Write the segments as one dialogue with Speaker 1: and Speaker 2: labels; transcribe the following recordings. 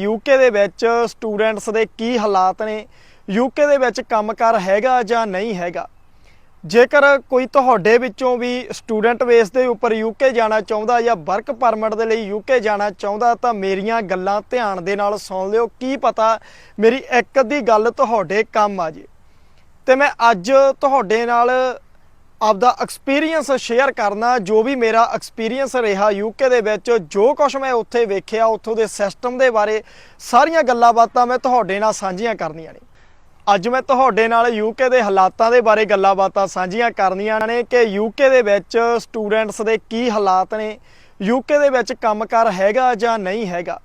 Speaker 1: UK ਦੇ ਵਿੱਚ students ਦੇ ਕੀ ਹਾਲਾਤ ਨੇ? ਯੂਕੇ ਦੇ ਵਿੱਚ ਕੰਮਕਾਰ ਹੈਗਾ ਜਾਂ ਨਹੀਂ ਹੈਗਾ? ਜੇਕਰ ਕੋਈ ਤੁਹਾਡੇ ਵਿੱਚੋਂ ਵੀ ਸਟੂਡੈਂਟ ਬੇਸ ਦੇ ਉੱਪਰ ਯੂਕੇ ਜਾਣਾ ਚਾਹੁੰਦਾ ਜਾਂ ਵਰਕ ਪਰਮਿਟ ਦੇ ਲਈ ਯੂਕੇ ਜਾਣਾ ਚਾਹੁੰਦਾ ਤਾਂ ਮੇਰੀਆਂ ਗੱਲਾਂ ਧਿਆਨ ਦੇ ਨਾਲ ਸੁਣ ਲਿਓ। ਕੀ ਪਤਾ ਮੇਰੀ ਇੱਕ ਅੱਧੀ ਗੱਲ ਤੁਹਾਡੇ ਕੰਮ ਆ ਜੇ। ਤੇ ਮੈਂ ਅੱਜ ਤੁਹਾਡੇ ਨਾਲ ਆਪਦਾ ਐਕਸਪੀਰੀਅੰਸ ਸ਼ੇਅਰ ਕਰਨਾ, ਜੋ ਵੀ ਮੇਰਾ ਐਕਸਪੀਰੀਅੰਸ ਰਿਹਾ ਯੂਕੇ ਦੇ ਵਿੱਚ, ਜੋ ਕੁਝ ਮੈਂ ਉੱਥੇ ਵੇਖਿਆ, ਉੱਥੋਂ ਦੇ ਸਿਸਟਮ ਦੇ ਬਾਰੇ ਸਾਰੀਆਂ ਗੱਲਾਂ ਬਾਤਾਂ ਮੈਂ ਤੁਹਾਡੇ ਨਾਲ ਸਾਂਝੀਆਂ ਕਰਨੀਆਂ ਨੇ। ਅੱਜ ਮੈਂ ਤੁਹਾਡੇ ਨਾਲ ਯੂਕੇ ਦੇ ਹਾਲਾਤਾਂ ਦੇ ਬਾਰੇ ਗੱਲਾਂ ਬਾਤਾਂ ਸਾਂਝੀਆਂ ਕਰਨੀਆਂ ਨੇ ਕਿ ਯੂਕੇ ਦੇ ਵਿੱਚ ਸਟੂਡੈਂਟਸ ਦੇ ਕੀ ਹਾਲਾਤ ਨੇ ਯੂਕੇ ਦੇ ਵਿੱਚ ਕੰਮਕਾਰ ਹੈਗਾ ਜਾਂ ਨਹੀਂ ਹੈਗਾ।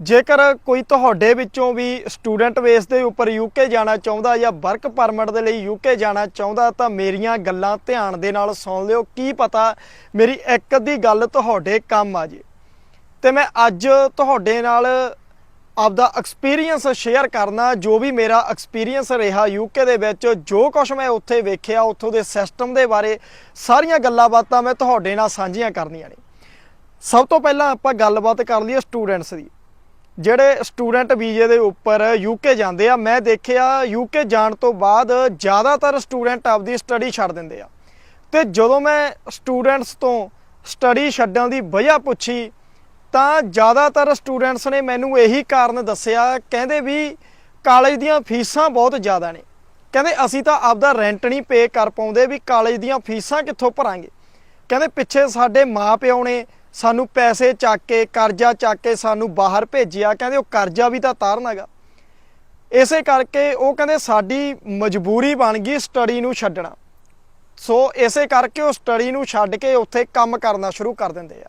Speaker 1: ਜੇਕਰ ਕੋਈ ਤੁਹਾਡੇ ਵਿੱਚੋਂ ਵੀ ਸਟੂਡੈਂਟ ਬੇਸ ਦੇ ਉੱਪਰ ਯੂਕੇ ਜਾਣਾ ਚਾਹੁੰਦਾ ਜਾਂ ਵਰਕ ਪਰਮਿਟ ਦੇ ਲਈ ਯੂਕੇ ਜਾਣਾ ਚਾਹੁੰਦਾ, ਤਾਂ ਮੇਰੀਆਂ ਗੱਲਾਂ ਧਿਆਨ ਦੇ ਨਾਲ ਸੁਣ ਲਿਓ। ਕੀ ਪਤਾ ਮੇਰੀ ਇੱਕ ਅੱਧੀ ਗੱਲ ਤੁਹਾਡੇ ਕੰਮ ਆ ਜੇ। ਤੇ ਮੈਂ ਅੱਜ ਤੁਹਾਡੇ ਨਾਲ ਆਪਦਾ ਐਕਸਪੀਰੀਅੰਸ ਸ਼ੇਅਰ ਕਰਨਾ, ਜੋ ਵੀ ਮੇਰਾ ਐਕਸਪੀਰੀਅੰਸ ਰਿਹਾ ਯੂਕੇ ਦੇ ਵਿੱਚ, ਜੋ ਕੁਝ ਮੈਂ ਉੱਥੇ ਵੇਖਿਆ, ਉੱਥੋਂ ਦੇ ਸਿਸਟਮ ਦੇ ਬਾਰੇ, ਸਾਰੀਆਂ ਗੱਲਾਂ ਬਾਤਾਂ ਮੈਂ ਤੁਹਾਡੇ ਨਾਲ ਸਾਂਝੀਆਂ ਕਰਨੀਆਂ ਨੇ। ਸਭ ਤੋਂ ਪਹਿਲਾਂ ਆਪਾਂ ਗੱਲਬਾਤ ਕਰ ਲਈਏ ਸਟੂਡੈਂਟਸ ਦੀ। ਜਿਹੜੇ ਸਟੂਡੈਂਟ ਵੀਜ਼ੇ ਦੇ ਉੱਪਰ ਯੂਕੇ ਜਾਂਦੇ ਆ, ਮੈਂ ਦੇਖਿਆ ਯੂਕੇ ਜਾਣ ਤੋਂ ਬਾਅਦ ਜ਼ਿਆਦਾਤਰ ਸਟੂਡੈਂਟ ਆਪਦੀ ਸਟੱਡੀ ਛੱਡ ਦਿੰਦੇ ਆ। ਤੇ ਜਦੋਂ ਮੈਂ ਸਟੂਡੈਂਟਸ ਤੋਂ ਸਟੱਡੀ ਛੱਡਣ ਦੀ ਵਜ੍ਹਾ ਪੁੱਛੀ, ਤਾਂ ਜ਼ਿਆਦਾਤਰ ਸਟੂਡੈਂਟਸ ਨੇ ਮੈਨੂੰ ਇਹੀ ਕਾਰਨ ਦੱਸਿਆ, ਕਹਿੰਦੇ ਵੀ ਕਾਲਜ ਦੀਆਂ ਫੀਸਾਂ ਬਹੁਤ ਜ਼ਿਆਦਾ ਨੇ। ਕਹਿੰਦੇ ਅਸੀਂ ਤਾਂ ਆਪਦਾ ਰੈਂਟ ਨਹੀਂ ਪੇ ਕਰ ਪਾਉਂਦੇ ਵੀ ਕਾਲਜ ਦੀਆਂ ਫੀਸਾਂ ਕਿੱਥੋਂ ਭਰਾਂਗੇ? ਕਹਿੰਦੇ ਪਿੱਛੇ ਸਾਡੇ ਮਾਪਿਓ ਨੇ ਸਾਨੂੰ ਪੈਸੇ ਚੱਕ ਕੇ, ਕਰਜ਼ਾ ਚੱਕ ਕੇ ਸਾਨੂੰ ਬਾਹਰ ਭੇਜਿਆ, ਕਹਿੰਦੇ ਉਹ ਕਰਜ਼ਾ ਵੀ ਤਾਂ ਤਾਰਨਾਗਾ। ਇਸੇ ਕਰਕੇ ਉਹ ਕਹਿੰਦੇ ਸਾਡੀ ਮਜਬੂਰੀ ਬਣ ਗਈ ਸਟੱਡੀ ਨੂੰ ਛੱਡਣਾ। ਸੋ ਇਸੇ ਕਰਕੇ ਉਹ ਸਟੱਡੀ ਨੂੰ ਛੱਡ ਕੇ ਉੱਥੇ ਕੰਮ ਕਰਨਾ ਸ਼ੁਰੂ ਕਰ ਦਿੰਦੇ ਆ।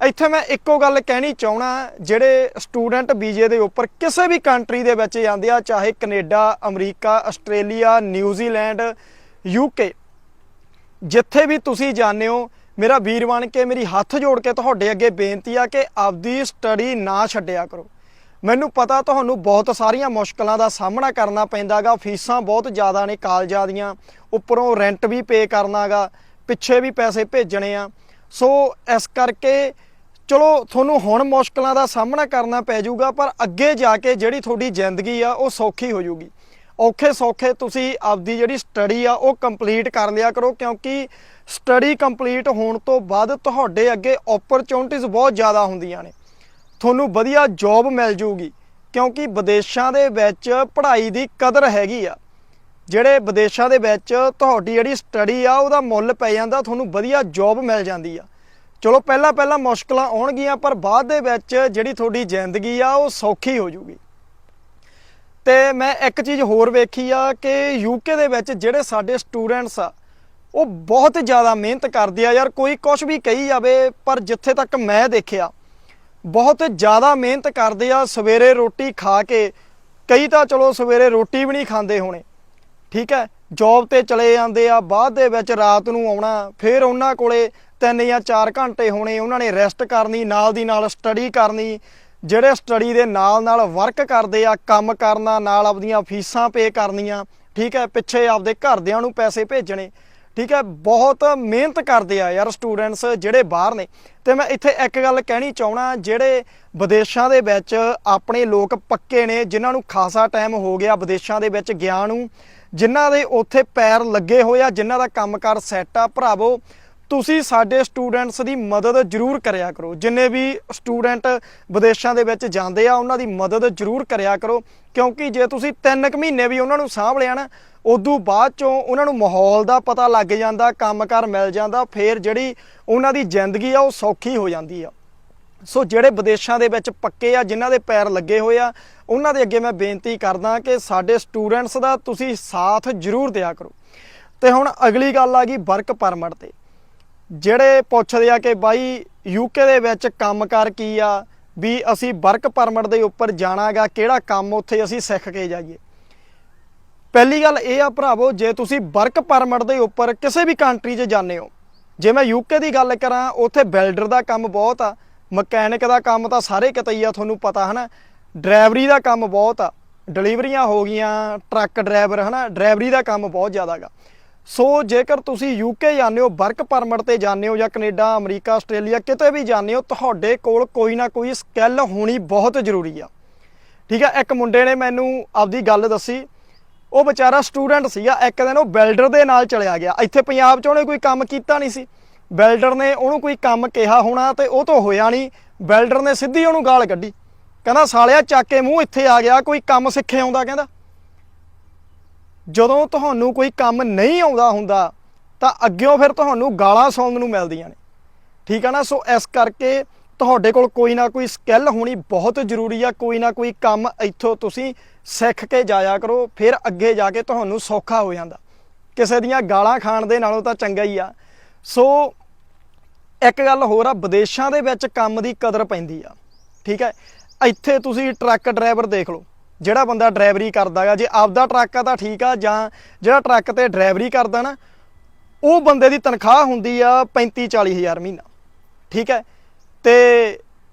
Speaker 1: ਇੱਥੇ ਮੈਂ ਇੱਕੋ ਗੱਲ ਕਹਿਣੀ ਚਾਹਣਾ ਜਿਹੜੇ ਸਟੂਡੈਂਟ ਵੀਜ਼ੇ ਦੇ ਉੱਪਰ ਕਿਸੇ ਵੀ ਕੰਟਰੀ ਦੇ ਵਿੱਚ ਜਾਂਦੇ ਆ, ਚਾਹੇ Canada, America, Australia, New Zealand, UK, ਜਿੱਥੇ ਵੀ ਤੁਸੀਂ ਜਾਂਦੇ ਹੋ ਮੇਰਾ ਵੀਰ ਬਣ ਕੇ ਮੇਰੀ ਹੱਥ ਜੋੜ ਕੇ ਤੁਹਾਡੇ ਅੱਗੇ ਬੇਨਤੀ ਆ ਕਿ ਆਪਦੀ ਸਟੱਡੀ ਨਾ ਛੱਡਿਆ ਕਰੋ। ਮੈਨੂੰ ਪਤਾ ਤੁਹਾਨੂੰ ਬਹੁਤ ਸਾਰੀਆਂ ਮੁਸ਼ਕਲਾਂ ਦਾ ਸਾਹਮਣਾ ਕਰਨਾ ਪੈਂਦਾਗਾ, ਫੀਸਾਂ ਬਹੁਤ ਜ਼ਿਆਦਾ ਨੇ ਕਾਲਜਾਂ ਦੀਆਂ, ਉੱਪਰੋਂ ਰੈਂਟ ਵੀ ਪੇ ਕਰਨਾਗਾ, ਪਿੱਛੇ ਵੀ ਪੈਸੇ ਭੇਜਣੇ ਆ। ਸੋ ਇਸ ਕਰਕੇ ਚਲੋ, ਤੁਹਾਨੂੰ ਹੁਣ ਮੁਸ਼ਕਲਾਂ ਦਾ ਸਾਹਮਣਾ ਕਰਨਾ ਪੈ ਜਾਊਗਾ, ਪਰ ਅੱਗੇ ਜਾ ਕੇ ਜਿਹੜੀ ਤੁਹਾਡੀ ਜ਼ਿੰਦਗੀ ਆ, ਉਹ ਸੌਖੀ ਹੋ ਜਾਊਗੀ। ਔਖੇ ਸੌਖੇ ਤੁਸੀਂ ਆਪਦੀ ਜਿਹੜੀ ਸਟੱਡੀ ਆ ਉਹ ਕੰਪਲੀਟ ਕਰ ਲਿਆ ਕਰੋ, ਕਿਉਂਕਿ ਸਟੱਡੀ ਕੰਪਲੀਟ ਹੋਣ ਤੋਂ ਬਾਅਦ ਤੁਹਾਡੇ ਅੱਗੇ ਓਪਰਚੁਨਿਟੀਜ਼ ਬਹੁਤ ਜ਼ਿਆਦਾ ਹੁੰਦੀਆਂ ਨੇ। ਤੁਹਾਨੂੰ ਵਧੀਆ ਜੌਬ ਮਿਲ ਜੂਗੀ, ਕਿਉਂਕਿ ਵਿਦੇਸ਼ਾਂ ਦੇ ਵਿੱਚ ਪੜ੍ਹਾਈ ਦੀ ਕਦਰ ਹੈਗੀ ਆ। ਜਿਹੜੇ ਵਿਦੇਸ਼ਾਂ ਦੇ ਵਿੱਚ ਤੁਹਾਡੀ ਜਿਹੜੀ ਸਟੱਡੀ ਆ, ਉਹਦਾ ਮੁੱਲ ਪੈ ਜਾਂਦਾ, ਤੁਹਾਨੂੰ ਵਧੀਆ ਜੌਬ ਮਿਲ ਜਾਂਦੀ ਆ। ਚਲੋ ਪਹਿਲਾਂ ਪਹਿਲਾਂ ਮੁਸ਼ਕਲਾਂ ਆਉਣਗੀਆਂ, ਪਰ ਬਾਅਦ ਦੇ ਵਿੱਚ ਜਿਹੜੀ ਤੁਹਾਡੀ ਜ਼ਿੰਦਗੀ ਆ, ਉਹ ਸੌਖੀ ਹੋ ਜੂਗੀ। ਤੇ ਮੈਂ ਇੱਕ ਚੀਜ਼ ਹੋਰ ਵੇਖੀ ਆ ਕਿ ਯੂਕੇ ਦੇ ਵਿੱਚ ਜਿਹੜੇ ਸਾਡੇ ਸਟੂਡੈਂਟਸ ਆ, ਉਹ ਬਹੁਤ ਜ਼ਿਆਦਾ ਮਿਹਨਤ ਕਰਦੇ ਆ। ਯਾਰ ਕੋਈ ਕੁਝ ਵੀ ਕਹੀ ਜਾਵੇ, ਪਰ ਜਿੱਥੇ ਤੱਕ ਮੈਂ ਦੇਖਿਆ, ਬਹੁਤ ਜ਼ਿਆਦਾ ਮਿਹਨਤ ਕਰਦੇ ਆ ਸਵੇਰੇ ਰੋਟੀ ਖਾ ਕੇ। ਕਈ ਤਾਂ ਚਲੋ ਸਵੇਰੇ ਰੋਟੀ ਵੀ ਨਹੀਂ ਖਾਂਦੇ ਹੋਣੇ, ਠੀਕ ਹੈ? ਜੌਬ ਤੇ ਚਲੇ ਜਾਂਦੇ ਆ, ਬਾਅਦ ਦੇ ਵਿੱਚ ਰਾਤ ਨੂੰ ਆਉਣਾ, ਫਿਰ ਉਹਨਾਂ ਕੋਲੇ 3 ਜਾਂ 4 ਘੰਟੇ ਹੋਣੇ, ਉਹਨਾਂ ਨੇ ਰੈਸਟ ਕਰਨੀ, ਨਾਲ ਦੀ ਨਾਲ ਸਟੱਡੀ ਕਰਨੀ। ਜਿਹੜੇ ਸਟੱਡੀ ਦੇ ਨਾਲ ਨਾਲ ਵਰਕ ਕਰਦੇ ਆ, ਕੰਮ ਕਰਨਾ ਨਾਲ ਆਪਦੀਆਂ ਫੀਸਾਂ ਪੇ ਕਰਨੀਆਂ, ਠੀਕ ਹੈ, ਪਿੱਛੇ ਆਪਦੇ ਘਰਦਿਆਂ ਨੂੰ ਪੈਸੇ ਭੇਜਣੇ, ਠੀਕ ਹੈ, ਬਹੁਤ ਮਿਹਨਤ ਕਰਦੇ ਆ ਯਾਰ ਸਟੂਡੈਂਟਸ ਜਿਹੜੇ ਬਾਹਰ ਨੇ। ਤੇ ਮੈਂ ਇੱਥੇ ਇੱਕ ਗੱਲ ਕਹਿਣੀ ਚਾਹਣਾ ਜਿਹੜੇ ਵਿਦੇਸ਼ਾਂ ਦੇ ਵਿੱਚ ਆਪਣੇ ਲੋਕ ਪੱਕੇ ਨੇ, ਜਿਨ੍ਹਾਂ ਨੂੰ ਖਾਸਾ ਟਾਈਮ ਹੋ ਗਿਆ ਵਿਦੇਸ਼ਾਂ ਦੇ ਵਿੱਚ ਗਿਆ ਨੂੰ, ਜਿਨ੍ਹਾਂ ਦੇ ਉੱਥੇ ਪੈਰ ਲੱਗੇ ਹੋਏ ਆ, ਜਿਨ੍ਹਾਂ ਦਾ ਕੰਮਕਾਰ ਸੈੱਟ ਆ, ਭਰਾਵੋ ਤੁਸੀਂ ਸਾਡੇ ਸਟੂਡੈਂਟਸ ਦੀ ਮਦਦ ਜ਼ਰੂਰ ਕਰਿਆ ਕਰੋ। ਜਿੰਨੇ ਵੀ ਸਟੂਡੈਂਟ ਵਿਦੇਸ਼ਾਂ ਦੇ ਵਿੱਚ ਜਾਂਦੇ ਆ, ਉਹਨਾਂ ਦੀ ਮਦਦ ਜ਼ਰੂਰ ਕਰਿਆ ਕਰੋ। ਕਿਉਂਕਿ ਜੇ ਤੁਸੀਂ 3 ਕੁ ਮਹੀਨੇ ਵੀ ਉਹਨਾਂ ਨੂੰ ਸਾਂਭ ਲਿਆ ਨਾ, ਉਦੋਂ ਬਾਅਦ ਚੋਂ ਉਹਨਾਂ ਨੂੰ ਮਾਹੌਲ ਦਾ ਪਤਾ ਲੱਗ ਜਾਂਦਾ, ਕੰਮਕਾਰ ਮਿਲ ਜਾਂਦਾ, ਫਿਰ ਜਿਹੜੀ ਉਹਨਾਂ ਦੀ ਜ਼ਿੰਦਗੀ ਆ, ਉਹ ਸੌਖੀ ਹੋ ਜਾਂਦੀ ਆ। ਸੋ ਜਿਹੜੇ ਵਿਦੇਸ਼ਾਂ ਦੇ ਵਿੱਚ ਪੱਕੇ ਆ, ਜਿਨ੍ਹਾਂ ਦੇ ਪੈਰ ਲੱਗੇ ਹੋਏ ਆ, ਉਹਨਾਂ ਦੇ ਅੱਗੇ ਮੈਂ ਬੇਨਤੀ ਕਰਦਾ ਕਿ ਸਾਡੇ ਸਟੂਡੈਂਟਸ ਦਾ ਤੁਸੀਂ ਸਾਥ ਜ਼ਰੂਰ ਦਿਆ ਕਰੋ। ਤੇ ਹੁਣ ਅਗਲੀ ਗੱਲ ਆ ਗਈ ਵਰਕ ਪਰਮਿਟ ਤੇ। ਜਿਹੜੇ ਪੁੱਛਦੇ ਆ ਕਿ ਬਾਈ ਯੂਕੇ ਦੇ ਵਿੱਚ ਕੰਮਕਾਰ ਕੀ ਆ, ਵੀ ਅਸੀਂ ਵਰਕ ਪਰਮਿਟ ਦੇ ਉੱਪਰ ਜਾਣਾਗਾ ਕਿਹੜਾ ਕੰਮ ਉੱਥੇ ਅਸੀਂ ਸਿੱਖ ਕੇ ਜਾਈਏ। ਪਹਿਲੀ ਗੱਲ ਇਹ ਆ ਭਰਾਵੋ, ਜੇ ਤੁਸੀਂ ਵਰਕ ਪਰਮਿਟ ਦੇ ਉੱਪਰ ਕਿਸੇ ਵੀ ਕੰਟਰੀ 'ਚ ਜਾਂਦੇ ਹੋ, ਜੇ ਮੈਂ ਯੂਕੇ ਦੀ ਗੱਲ ਕਰਾਂ, ਉੱਥੇ ਬਿਲਡਰ ਦਾ ਕੰਮ ਬਹੁਤ ਆ, ਮਕੈਨਿਕ ਦਾ ਕੰਮ ਤਾਂ ਸਾਰੇ ਕਿਤੇ ਹੀ ਆ, ਤੁਹਾਨੂੰ ਪਤਾ ਹਨਾ। ਡਰਾਈਵਰੀ ਦਾ ਕੰਮ ਬਹੁਤ ਆ, ਡਿਲੀਵਰੀਆਂ ਹੋ ਗਈਆਂ, ਟਰੱਕ ਡਰਾਈਵਰ ਹਨਾ, ਡਰਾਈਵਰੀ ਦਾ ਕੰਮ ਬਹੁਤ ਜ਼ਿਆਦਾਗਾ ਸੋ ਜੇਕਰ ਤੁਸੀਂ ਯੂਕੇ ਜਾਂਦੇ ਹੋ, ਵਰਕ ਪਰਮਿਟ ਤੇ ਜਾਂਦੇ ਹੋ ਜਾਂ ਕੈਨੇਡਾ, ਅਮਰੀਕਾ, ਆਸਟ੍ਰੇਲੀਆ, ਕਿਤੇ ਵੀ ਜਾਂਦੇ ਹੋ, ਤੁਹਾਡੇ ਕੋਲ ਕੋਈ ਨਾ ਕੋਈ ਸਕਿੱਲ ਹੋਣੀ ਬਹੁਤ ਜ਼ਰੂਰੀ ਆ। ਠੀਕ ਆ, ਇੱਕ ਮੁੰਡੇ ਨੇ ਮੈਨੂੰ ਆਪਦੀ ਗੱਲ ਦੱਸੀ। ਉਹ ਵਿਚਾਰਾ ਸਟੂਡੈਂਟ ਸੀਗਾ, ਇੱਕ ਦਿਨ ਉਹ ਵੈਲਡਰ ਦੇ ਨਾਲ ਚਲਿਆ ਗਿਆ। ਇੱਥੇ ਪੰਜਾਬ 'ਚ ਉਹਨੇ ਕੋਈ ਕੰਮ ਕੀਤਾ ਨਹੀਂ ਸੀ। ਵੈਲਡਰ ਨੇ ਉਹਨੂੰ ਕੋਈ ਕੰਮ ਕਿਹਾ ਹੋਣਾ ਤੇ ਉਹ ਤੋਂ ਹੋਇਆ ਨਹੀਂ। ਵੈਲਡਰ ਨੇ ਸਿੱਧੀ ਉਹਨੂੰ ਗਾਲ ਕੱਢੀ। ਕਹਿੰਦਾ, ਸਾਲਿਆ, ਚੱਕ ਕੇ ਮੂੰਹ ਇੱਥੇ ਆ ਗਿਆ, ਕੋਈ ਕੰਮ ਸਿੱਖੇ ਆਉਂਦਾ? ਕਹਿੰਦਾ। ਜਦੋਂ ਤੁਹਾਨੂੰ ਕੋਈ ਕੰਮ ਨਹੀਂ ਆਉਂਦਾ ਹੁੰਦਾ, ਤਾਂ ਅੱਗਿਓਂ ਫਿਰ ਤੁਹਾਨੂੰ ਗਾਲਾਂ ਸੌਣ ਨੂੰ ਮਿਲਦੀਆਂ ਨੇ। ਠੀਕ ਆ ਨਾ? ਸੋ ਇਸ ਕਰਕੇ ਤੁਹਾਡੇ ਕੋਲ ਕੋਈ ਨਾ ਕੋਈ ਸਕਿੱਲ ਹੋਣੀ ਬਹੁਤ ਜ਼ਰੂਰੀ ਆ। ਕੋਈ ਨਾ ਕੋਈ ਕੰਮ ਇੱਥੋਂ ਤੁਸੀਂ ਸਿੱਖ ਕੇ ਜਾਇਆ ਕਰੋ, ਫਿਰ ਅੱਗੇ ਜਾ ਕੇ ਤੁਹਾਨੂੰ ਸੌਖਾ ਹੋ ਜਾਂਦਾ। ਕਿਸੇ ਦੀਆਂ ਗਾਲਾਂ ਖਾਣ ਦੇ ਨਾਲੋਂ ਤਾਂ ਚੰਗਾ ਹੀ ਆ। ਸੋ ਇੱਕ ਗੱਲ ਹੋਰ ਆ, ਵਿਦੇਸ਼ਾਂ ਦੇ ਵਿੱਚ ਕੰਮ ਦੀ ਕਦਰ ਪੈਂਦੀ ਆ। ਠੀਕ ਹੈ ਇੱਥੇ ਤੁਸੀਂ ਟਰੱਕ ਡਰਾਈਵਰ ਦੇਖ ਲਓ। ਜਿਹੜਾ ਬੰਦਾ ਡਰਾਈਵਰੀ ਕਰਦਾਗਾ ਜੇ ਆਪਦਾ ਟਰੱਕ ਆ ਤਾਂ ਠੀਕ ਆ, ਜਾਂ ਜਿਹੜਾ ਟਰੱਕ ਤੇ ਡਰਾਈਵਰੀ ਕਰਦਾ ਨਾ, ਉਹ ਬੰਦੇ ਦੀ ਤਨਖਾਹ ਹੁੰਦੀ ਆ 35 40 ਹਜ਼ਾਰ ਮਹੀਨਾ, ਠੀਕ ਹੈ? ਤੇ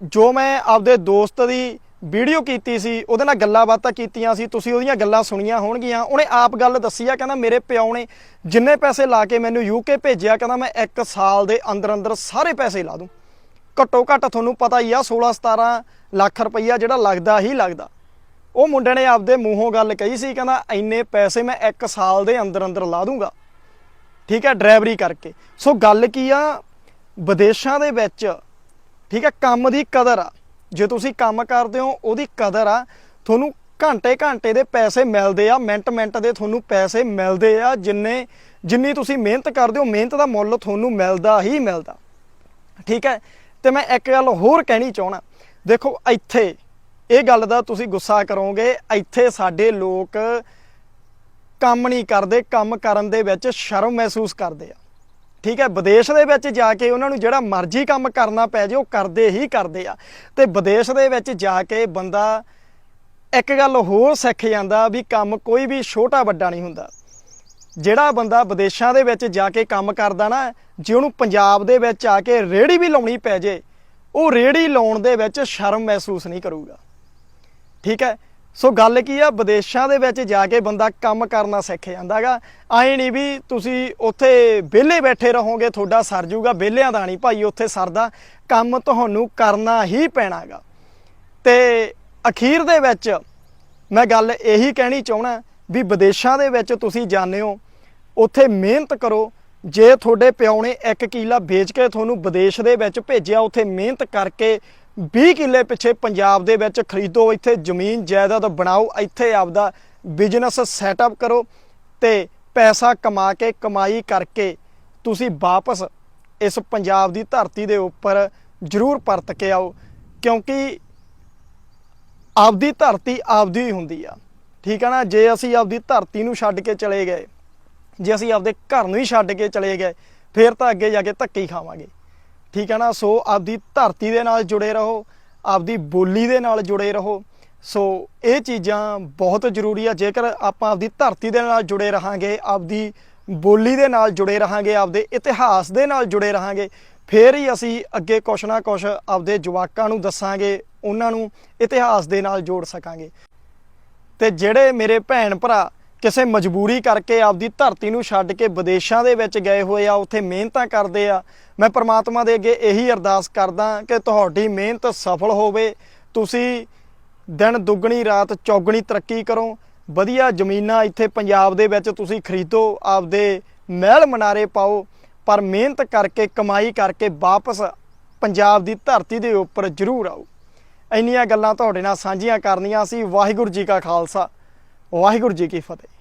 Speaker 1: ਜੋ ਮੈਂ ਆਪਦੇ ਦੋਸਤ ਦੀ ਵੀਡੀਓ ਕੀਤੀ ਸੀ, ਉਹਦੇ ਨਾਲ ਗੱਲਾਂ ਬਾਤਾਂ ਕੀਤੀਆਂ ਸੀ, ਤੁਸੀਂ ਉਹਦੀਆਂ ਗੱਲਾਂ ਸੁਣੀਆਂ ਹੋਣਗੀਆਂ, ਉਹਨੇ ਆਪ ਗੱਲ ਦੱਸੀ ਆ, ਕਹਿੰਦਾ ਮੇਰੇ ਪਿਓ ਨੇ ਜਿੰਨੇ ਪੈਸੇ ਲਾ ਕੇ ਮੈਨੂੰ ਯੂਕੇ ਭੇਜਿਆ, ਕਹਿੰਦਾ ਮੈਂ 1 ਸਾਲ ਦੇ ਅੰਦਰ ਅੰਦਰ ਸਾਰੇ ਪੈਸੇ ਲਾ ਦੂੰ। ਘੱਟੋ ਘੱਟ ਤੁਹਾਨੂੰ ਪਤਾ ਹੀ ਆ 16 17 ਲੱਖ ਰੁਪਈਆ ਜਿਹੜਾ ਲੱਗਦਾ ਹੀ ਲੱਗਦਾ। ਉਹ ਮੁੰਡੇ ਨੇ ਆਪਦੇ ਮੂੰਹੋਂ ਗੱਲ ਕਹੀ ਸੀ, ਕਹਿੰਦਾ ਇੰਨੇ ਪੈਸੇ ਮੈਂ 1 ਸਾਲ ਦੇ ਅੰਦਰ ਅੰਦਰ ਲਾ ਦੂੰਗਾ। ਠੀਕ ਹੈ, ਡਰਾਈਵਰੀ ਕਰਕੇ। ਸੋ ਗੱਲ ਕੀ ਆ? ਵਿਦੇਸ਼ਾਂ ਦੇ ਵਿੱਚ, ਠੀਕ ਹੈ, ਕੰਮ ਦੀ ਕਦਰ ਆ। ਜੇ ਤੁਸੀਂ ਕੰਮ ਕਰਦੇ ਹੋ, ਉਹਦੀ ਕਦਰ ਆ। ਤੁਹਾਨੂੰ ਘੰਟੇ ਘੰਟੇ ਦੇ ਪੈਸੇ ਮਿਲਦੇ ਆ, ਮਿੰਟ ਮਿੰਟ ਦੇ ਤੁਹਾਨੂੰ ਪੈਸੇ ਮਿਲਦੇ ਆ, ਜਿੰਨੇ, ਜਿੰਨੀ ਤੁਸੀਂ ਮਿਹਨਤ ਕਰਦੇ ਹੋ, ਮਿਹਨਤ ਦਾ ਮੁੱਲ ਤੁਹਾਨੂੰ ਮਿਲਦਾ ਹੀ ਮਿਲਦਾ। ਠੀਕ ਹੈ, ਤੇ ਮੈਂ ਇੱਕ ਗੱਲ ਹੋਰ ਕਹਿਣੀ ਚਾਹਣਾ ਦੇਖੋ, ਇੱਥੇ ਇਹ ਗੱਲ ਦਾ ਤੁਸੀਂ ਗੁੱਸਾ ਕਰੋਗੇ, ਇੱਥੇ ਸਾਡੇ ਲੋਕ ਕੰਮ ਨਹੀਂ ਕਰਦੇ, ਕੰਮ ਕਰਨ ਦੇ ਵਿੱਚ ਸ਼ਰਮ ਮਹਿਸੂਸ ਕਰਦੇ ਆ। ਠੀਕ ਹੈ, ਵਿਦੇਸ਼ ਦੇ ਵਿੱਚ ਜਾ ਕੇ ਉਹਨਾਂ ਨੂੰ ਜਿਹੜਾ ਮਰਜ਼ੀ ਕੰਮ ਕਰਨਾ ਪੈ ਜੇ ਉਹ ਕਰਦੇ ਹੀ ਕਰਦੇ ਆ। ਤੇ ਵਿਦੇਸ਼ ਦੇ ਵਿੱਚ ਜਾ ਕੇ ਬੰਦਾ ਇੱਕ ਗੱਲ ਹੋਰ ਸਿੱਖ ਜਾਂਦਾ ਵੀ ਕੰਮ ਕੋਈ ਵੀ ਛੋਟਾ ਵੱਡਾ ਨਹੀਂ ਹੁੰਦਾ। ਜਿਹੜਾ ਬੰਦਾ ਵਿਦੇਸ਼ਾਂ ਦੇ ਵਿੱਚ ਜਾ ਕੇ ਕੰਮ ਕਰਦਾ ਨਾ, ਜੇ ਉਹਨੂੰ ਪੰਜਾਬ ਦੇ ਵਿੱਚ ਆ ਕੇ ਰੇੜੀ ਵੀ ਲਾਉਣੀ ਪੈ ਜੇ ਉਹ ਰੇੜੀ ਲਾਉਣ ਦੇ ਵਿੱਚ ਸ਼ਰਮ ਮਹਿਸੂਸ ਨਹੀਂ ਕਰੂਗਾ। ਠੀਕ ਹੈ? ਸੋ ਗੱਲ ਕੀ ਆ? ਵਿਦੇਸ਼ਾਂ ਦੇ ਵਿੱਚ ਜਾ ਕੇ ਬੰਦਾ ਕੰਮ ਕਰਨਾ ਸਿੱਖ ਜਾਂਦਾਗਾ ਐਂ ਨਹੀਂ ਵੀ ਤੁਸੀਂ ਉੱਥੇ ਵਿਹਲੇ ਬੈਠੇ ਰਹੋਗੇ, ਤੁਹਾਡਾ ਸਰ ਜੂਗਾ, ਵਿਹਲਿਆਂ ਦਾ ਨਹੀਂ ਭਾਈ, ਉੱਥੇ ਸਰਦਾ ਕੰਮ ਤੁਹਾਨੂੰ ਕਰਨਾ ਹੀ ਪੈਣਾਗਾ ਤੇ ਅਖੀਰ ਦੇ ਵਿੱਚ ਮੈਂ ਗੱਲ ਇਹੀ ਕਹਿਣੀ ਚਾਹਣਾ ਵੀ ਵਿਦੇਸ਼ਾਂ ਦੇ ਵਿੱਚ ਤੁਸੀਂ ਜਾਂਦੇ ਹੋ, ਉੱਥੇ ਮਿਹਨਤ ਕਰੋ। ਜੇ ਤੁਹਾਡੇ ਪਿਓ ਨੇ ਇੱਕ ਕਿੱਲਾ ਵੇਚ ਕੇ ਤੁਹਾਨੂੰ ਵਿਦੇਸ਼ ਦੇ ਵਿੱਚ ਭੇਜਿਆ, ਉੱਥੇ ਮਿਹਨਤ ਕਰਕੇ 20 ਕਿੱਲੇ ਪਿੱਛੇ ਪੰਜਾਬ ਦੇ ਵਿੱਚ ਖਰੀਦੋ, ਇੱਥੇ ਜ਼ਮੀਨ ਜਾਇਦਾਦ ਬਣਾਓ, ਇੱਥੇ ਆਪਦਾ ਬਿਜ਼ਨਸ ਸੈਟਅਪ ਕਰੋ ਤੇ ਪੈਸਾ ਕਮਾ ਕੇ, ਕਮਾਈ ਕਰਕੇ ਤੁਸੀਂ ਵਾਪਸ ਇਸ ਪੰਜਾਬ ਦੀ ਧਰਤੀ ਦੇ ਉੱਪਰ ਜ਼ਰੂਰ ਪਰਤ ਕੇ ਆਓ, ਕਿਉਂਕਿ ਆਪਦੀ ਧਰਤੀ ਆਪਦੀ ਹੀ ਹੁੰਦੀ ਆ। ਠੀਕ ਹੈ ਨਾ? ਜੇ ਅਸੀਂ ਆਪਦੀ ਧਰਤੀ ਨੂੰ ਛੱਡ ਕੇ ਚਲੇ ਗਏ, ਜੇ ਅਸੀਂ ਆਪਦੇ ਘਰ ਨੂੰ ਹੀ ਛੱਡ ਕੇ ਚਲੇ ਗਏ, ਫਿਰ ਤਾਂ ਅੱਗੇ ਜਾ ਕੇ ਧੱਕੇ ਹੀ ਖਾਵਾਂਗੇ। ਠੀਕ ਹੈ ਨਾ? ਸੋ ਆਪਦੀ ਧਰਤੀ ਦੇ ਨਾਲ ਜੁੜੇ ਰਹੋ, ਆਪਦੀ ਬੋਲੀ ਦੇ ਨਾਲ ਜੁੜੇ ਰਹੋ। ਸੋ ਇਹ ਚੀਜ਼ਾਂ ਬਹੁਤ ਜ਼ਰੂਰੀ ਆ। ਜੇਕਰ ਆਪਾਂ ਆਪਦੀ ਧਰਤੀ ਦੇ ਨਾਲ ਜੁੜੇ ਰਹਾਂਗੇ, ਆਪਦੀ ਬੋਲੀ ਦੇ ਨਾਲ ਜੁੜੇ ਰਹਾਂਗੇ, ਆਪਦੇ ਇਤਿਹਾਸ ਦੇ ਨਾਲ ਜੁੜੇ ਰਹਾਂਗੇ, ਫੇਰ ਹੀ ਅਸੀਂ ਅੱਗੇ ਕੁਛ ਨਾ ਕੁਛ ਆਪਦੇ ਜਵਾਕਾਂ ਨੂੰ ਦੱਸਾਂਗੇ, ਉਹਨਾਂ ਨੂੰ ਇਤਿਹਾਸ ਦੇ ਨਾਲ ਜੋੜ ਸਕਾਂਗੇ। ਤੇ ਜਿਹੜੇ ਮੇਰੇ ਭੈਣ ਭਰਾ ਕਿਸੇ ਮਜਬੂਰੀ ਕਰਕੇ ਆਪਦੀ ਧਰਤੀ ਨੂੰ ਛੱਡ ਕੇ ਵਿਦੇਸ਼ਾਂ ਦੇ ਵਿੱਚ ਗਏ ਹੋਏ ਆ, ਉੱਥੇ ਮਿਹਨਤਾਂ ਕਰਦੇ ਆ। ਮੈਂ ਪ੍ਰਮਾਤਮਾ ਦੇ ਅੱਗੇ ਇਹੀ ਅਰਦਾਸ ਕਰਦਾ ਕਿ ਤੁਹਾਡੀ ਮਿਹਨਤ ਸਫਲ ਹੋਵੇ। ਤੁਸੀਂ ਦਿਨ ਦੁੱਗਣੀ, ਰਾਤ ਚੌਗਣੀ ਤਰੱਕੀ ਕਰੋ। ਵਧੀਆ ਜ਼ਮੀਨਾਂ ਇੱਥੇ ਪੰਜਾਬ ਦੇ ਵਿੱਚ ਤੁਸੀਂ ਖਰੀਦੋ, ਆਪਦੇ ਮਹਿਲ ਮਨਾਰੇ ਪਾਓ। ਪਰ ਮਿਹਨਤ ਕਰਕੇ, ਕਮਾਈ ਕਰਕੇ ਵਾਪਸ ਪੰਜਾਬ ਦੀ ਧਰਤੀ ਦੇ ਉੱਪਰ ਜ਼ਰੂਰ ਆਓ। ਇੰਨੀਆਂ ਗੱਲਾਂ ਤੁਹਾਡੇ ਨਾਲ ਸਾਂਝੀਆਂ ਕਰਨੀਆਂ ਸੀ। ਵਾਹਿਗੁਰੂ ਜੀ ਕਾ ਖਾਲਸਾ। ਵਾਹਿਗੁਰੂ ਜੀ ਕੀ ਫਤਿਹ।